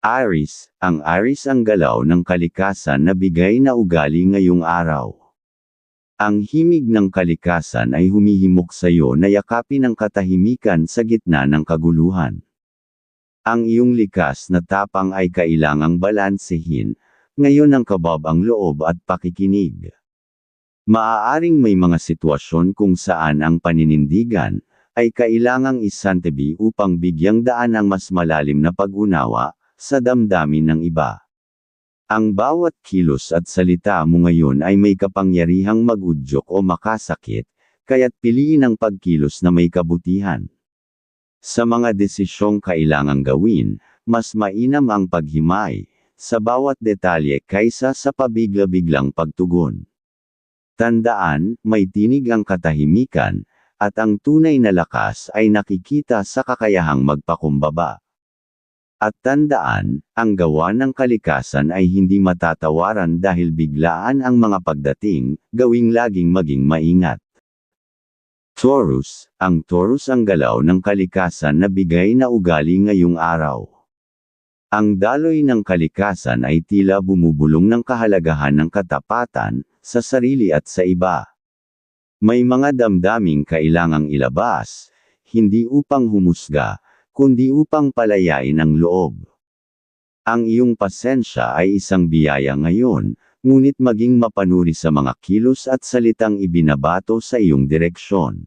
Aris, ang Aris ang galaw ng kalikasan na bigay na ugali ngayong araw. Ang himig ng kalikasan ay humihimok sa iyo na yakapin ang katahimikan sa gitna ng kaguluhan. Ang iyong likas na tapang ay kailangang balansehin, ngayon ang kabab ang loob at pakikinig. Maaaring may mga sitwasyon kung saan ang paninindigan ay kailangang isantabi upang bigyang daan ang mas malalim na pag-unawa sa damdamin ng iba. Ang bawat kilos at salita mo ngayon ay may kapangyarihang magudyok o makasakit, kaya't piliin ang pagkilos na may kabutihan. Sa mga desisyong kailangang gawin, mas mainam ang paghimay, sa bawat detalye kaysa sa pabigla-biglang pagtugon. Tandaan, may tinig ang katahimikan, at ang tunay na lakas ay nakikita sa kakayahang magpakumbaba. At tandaan, ang gawa ng kalikasan ay hindi matatawaran dahil biglaan ang mga pagdating, gawing laging maging maingat. Taurus, ang Taurus ang galaw ng kalikasan na bigay na ugali ngayong araw. Ang daloy ng kalikasan ay tila bumubulong ng kahalagahan ng katapatan, sa sarili at sa iba. May mga damdaming kailangang ilabas, hindi upang humusga, kundi upang palayain ang loob. Ang iyong pasensya ay isang biyaya ngayon, ngunit maging mapanuri sa mga kilos at salitang ibinabato sa iyong direksyon.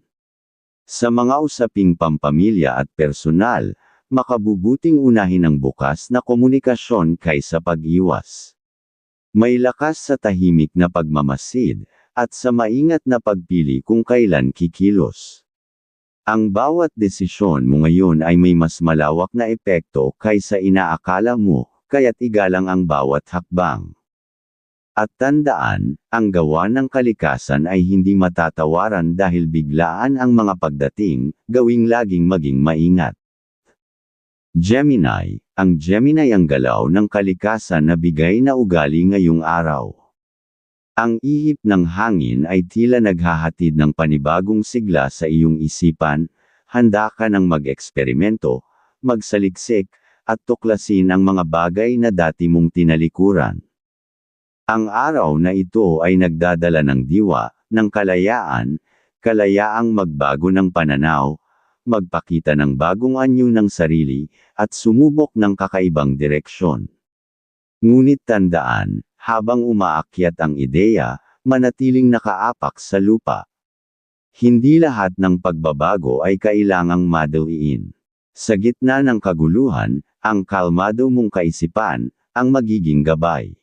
Sa mga usaping pampamilya at personal, makabubuting unahin ang bukas na komunikasyon kaysa pag-iwas. May lakas sa tahimik na pagmamasid, at sa maingat na pagpili kung kailan kikilos. Ang bawat desisyon mo ngayon ay may mas malawak na epekto kaysa inaakala mo, kaya't igalang ang bawat hakbang. At tandaan, ang gawa ng kalikasan ay hindi matatawaran dahil biglaan ang mga pagdating, gawing laging maging maingat. Gemini, ang Gemini ang galaw ng kalikasan na bigay na ugali ngayong araw. Ang ihip ng hangin ay tila naghahatid ng panibagong sigla sa iyong isipan, handa ka ng mag-eksperimento, magsaliksik, at tuklasin ang mga bagay na dati mong tinalikuran. Ang araw na ito ay nagdadala ng diwa, ng kalayaan, kalayaang magbago ng pananaw, magpakita ng bagong anyo ng sarili, at sumubok ng kakaibang direksyon. Ngunit tandaan, habang umaakyat ang ideya, manatiling nakaapak sa lupa. Hindi lahat ng pagbabago ay kailangang madaliin. Sa gitna ng kaguluhan, ang kalmado mong kaisipan, ang magiging gabay.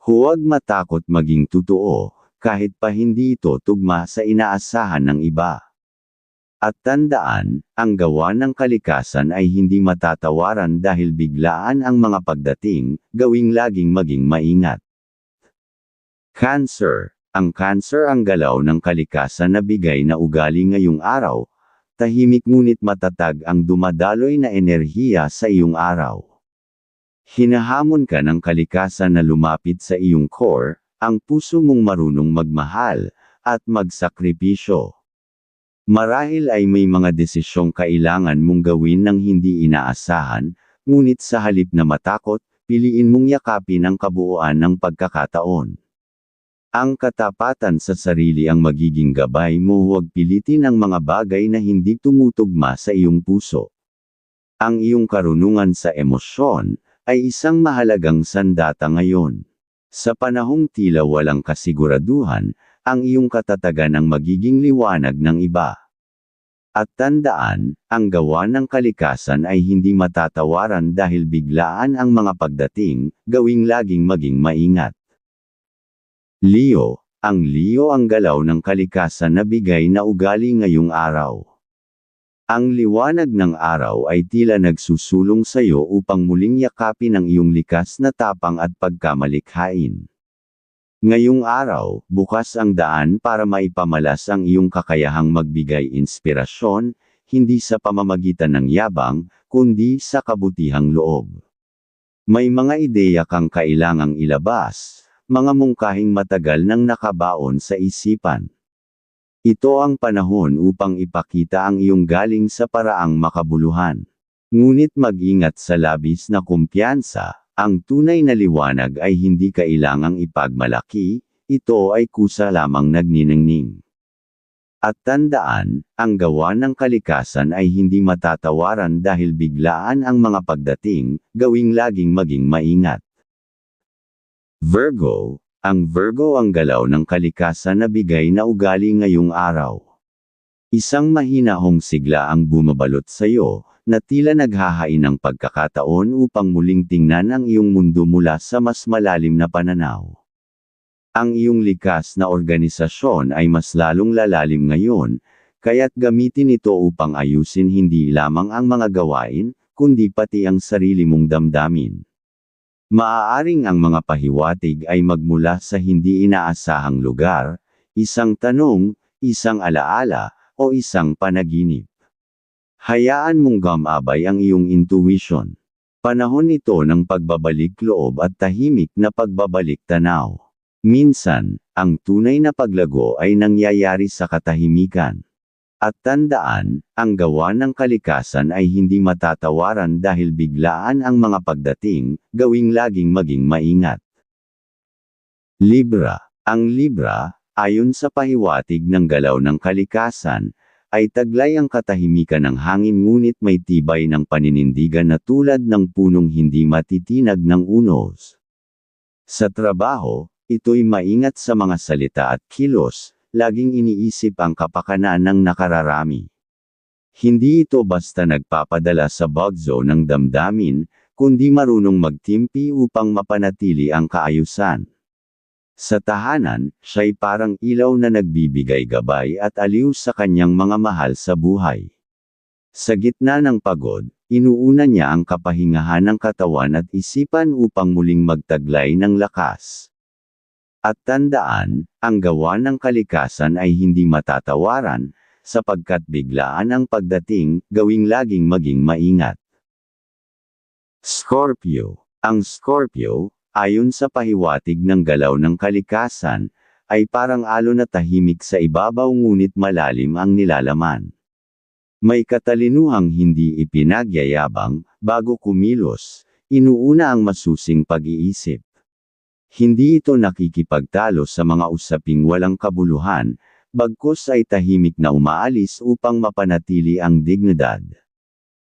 Huwag matakot maging totoo, kahit pa hindi ito tugma sa inaasahan ng iba. At tandaan, ang gawa ng kalikasan ay hindi matatawaran dahil biglaan ang mga pagdating, gawing laging maging maingat. Cancer Ang cancer ang galaw ng kalikasan na bigay na ugali ngayong araw, tahimik ngunit matatag ang dumadaloy na enerhiya sa iyong araw. Hinahamon ka ng kalikasan na lumapit sa iyong core, ang puso mong marunong magmahal, at magsakripisyo. Marahil ay may mga desisyong kailangan mong gawin ng hindi inaasahan, ngunit sa halip na matakot, piliin mong yakapin ang kabuuan ng pagkakataon. Ang katapatan sa sarili ang magiging gabay mo huwag pilitin ang mga bagay na hindi tumutugma sa iyong puso. Ang iyong karunungan sa emosyon, ay isang mahalagang sandata ngayon. Sa panahong tila walang kasiguraduhan, ang iyong katatagan ang magiging liwanag ng iba. At tandaan, ang gawa ng kalikasan ay hindi matatawaran dahil biglaan ang mga pagdating, gawing laging maging maingat. Leo, ang Leo ang galaw ng kalikasan na bigay na ugali ngayong araw. Ang liwanag ng araw ay tila nagsusulong sa iyo upang muling yakapin ang iyong likas na tapang at pagkamalikhain. Ngayong araw, bukas ang daan para maipamalas ang iyong kakayahang magbigay inspirasyon, hindi sa pamamagitan ng yabang, kundi sa kabutihang loob. May mga ideya kang kailangang ilabas, mga mungkahing matagal nang nakabaon sa isipan. Ito ang panahon upang ipakita ang iyong galing sa paraang makabuluhan. Ngunit mag-ingat sa labis na kumpiyansa, ang tunay na liwanag ay hindi kailangang ipagmalaki, ito ay kusa lamang nagniningning. At tandaan, ang gawa ng kalikasan ay hindi matatawaran dahil biglaan ang mga pagdating, gawing laging maging maingat. Virgo, ang Virgo ang galaw ng kalikasan na bigay na ugali ngayong araw. Isang mahinahong sigla ang bumabalot sa iyo, na tila naghahain ng pagkakataon upang muling tingnan ang iyong mundo mula sa mas malalim na pananaw. Ang iyong likas na organisasyon ay mas lalong lalalim ngayon, kaya't gamitin ito upang ayusin hindi lamang ang mga gawain, kundi pati ang sarili mong damdamin. Maaaring ang mga pahiwatig ay magmula sa hindi inaasahang lugar, isang tanong, isang alaala, o isang panaginip. Hayaan mong gamabay ang iyong intuition. Panahon ito ng pagbabalik loob at tahimik na pagbabalik tanaw. Minsan, ang tunay na paglago ay nangyayari sa katahimikan. At tandaan, ang gawa ng kalikasan ay hindi matatawaran dahil biglaan ang mga pagdating, gawing laging maging maingat. Libra Ang Libra, ayon sa pahiwatig ng galaw ng kalikasan, ay taglay ang katahimikan ng hangin ngunit may tibay ng paninindigan na tulad ng punong hindi matitinag ng unos. Sa trabaho, ito'y maingat sa mga salita at kilos, laging iniisip ang kapakanan ng nakararami. Hindi ito basta nagpapadala sa bug zone ng damdamin, kundi marunong magtimpi upang mapanatili ang kaayusan. Sa tahanan, siya'y parang ilaw na nagbibigay gabay at aliw sa kanyang mga mahal sa buhay. Sa gitna ng pagod, inuuna niya ang kapahingahan ng katawan at isipan upang muling magtaglay ng lakas. At tandaan, ang gawa ng kalikasan ay hindi matatawaran, sapagkat biglaan ang pagdating, gawing laging maging maingat. Scorpio Ang Scorpio, ayon sa pahiwatig ng galaw ng kalikasan, ay parang alo na tahimik sa ibabaw ngunit malalim ang nilalaman. May katalinuhang hindi ipinagyayabang, bago kumilos, inuuna ang masusing pag-iisip. Hindi ito nakikipagtalo sa mga usaping walang kabuluhan, bagkus ay tahimik na umaalis upang mapanatili ang dignidad.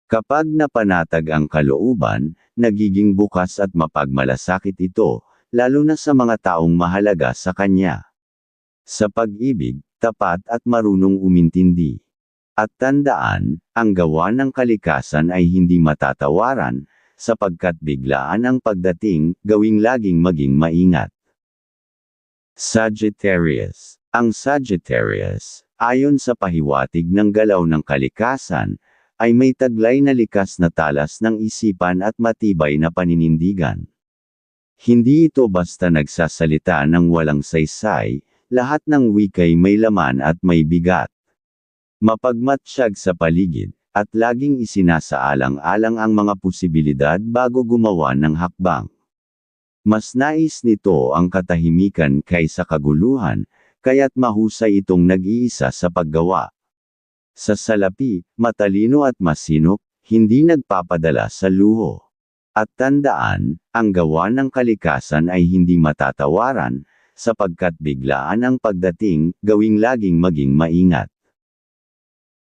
Kapag napanatag ang kalooban, nagiging bukas at mapagmalasakit ito, lalo na sa mga taong mahalaga sa kanya. Sa pag-ibig, tapat at marunong umintindi. At tandaan, ang gawa ng kalikasan ay hindi matatawaran, sapagkat biglaan ang pagdating, gawing laging maging maingat. Sagittarius Ang Sagittarius, ayon sa pahiwatig ng galaw ng kalikasan, ay may taglay na likas na talas ng isipan at matibay na paninindigan. Hindi ito basta nagsasalita ng walang saysay, lahat ng wikay may laman at may bigat. Mapagmatsyag sa paligid, at laging isinasaalang-alang ang mga posibilidad bago gumawa ng hakbang. Mas nais nito ang katahimikan kaysa kaguluhan, kaya't mahusay itong nag-iisa sa paggawa. Sa salapi, matalino at masinop, hindi nagpapadala sa luho. At tandaan, ang gawa ng kalikasan ay hindi matatawaran, sapagkat biglaan ang pagdating, gawing laging maging maingat.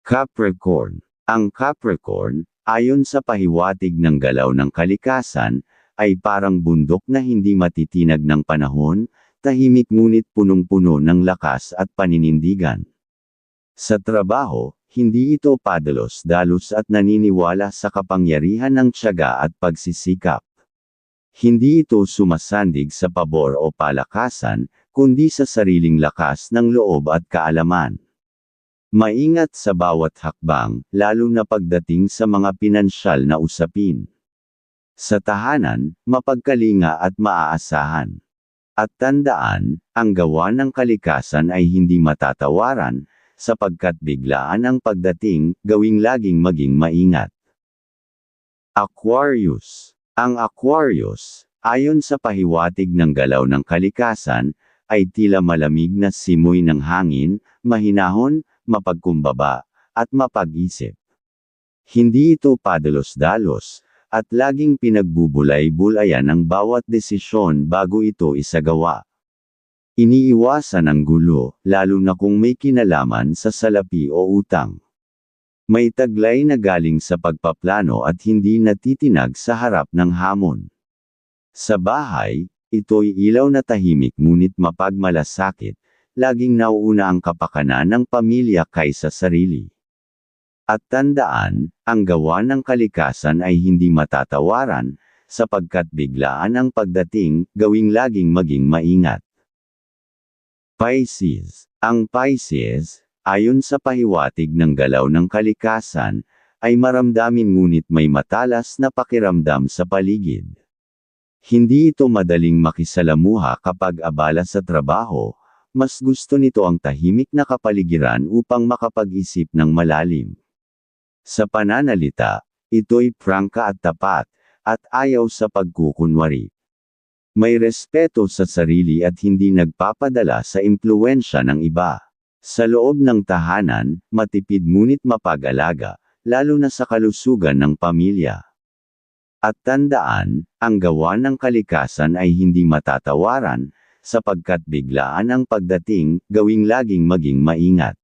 Capricorn ang Capricorn, ayon sa pahiwatig ng galaw ng kalikasan, ay parang bundok na hindi matitinag ng panahon, tahimik ngunit punong-puno ng lakas at paninindigan. Sa trabaho, hindi ito padalos-dalos at naniniwala sa kapangyarihan ng tiyaga at pagsisikap. Hindi ito sumasandig sa pabor o palakasan, kundi sa sariling lakas ng loob at kaalaman. Maingat sa bawat hakbang, lalo na pagdating sa mga pinansyal na usapin. Sa tahanan, mapagkalinga at maaasahan. At tandaan, ang gawa ng kalikasan ay hindi matatawaran, sapagkat biglaan ang pagdating, gawing laging maging maingat. Aquarius Ang Aquarius, ayon sa pahiwatig ng galaw ng kalikasan, ay tila malamig na simoy ng hangin, mahinahon, mapagkumbaba, at mapag-isip. Hindi ito padalos-dalos, at laging pinagbubulay-bulayan ang bawat desisyon bago ito isagawa. Iniiwasan ang gulo, lalo na kung may kinalaman sa salapi o utang. May taglay na galing sa pagpaplano at hindi natitinag sa harap ng hamon. Sa bahay, ito'y ilaw na tahimik ngunit mapagmalasakit, laging nauuna ang kapakanan ng pamilya kaysa sarili. At tandaan, ang gawa ng kalikasan ay hindi matatawaran, sapagkat biglaan ang pagdating, gawing laging maging maingat. Pisces Ang Pisces, ayon sa pahiwatig ng galaw ng kalikasan, ay maramdamin ngunit may matalas na pakiramdam sa paligid. Hindi ito madaling makisalamuha kapag abala sa trabaho, mas gusto nito ang tahimik na kapaligiran upang makapag-isip ng malalim. Sa pananalita, ito'y prangka at tapat, at ayaw sa pagkukunwari. May respeto sa sarili at hindi nagpapadala sa impluensya ng iba. Sa loob ng tahanan, matipid ngunit mapag-alaga, lalo na sa kalusugan ng pamilya. At tandaan, ang gawa ng kalikasan ay hindi matatawaran, sapagkat biglaan ang pagdating, gawing laging maging maingat.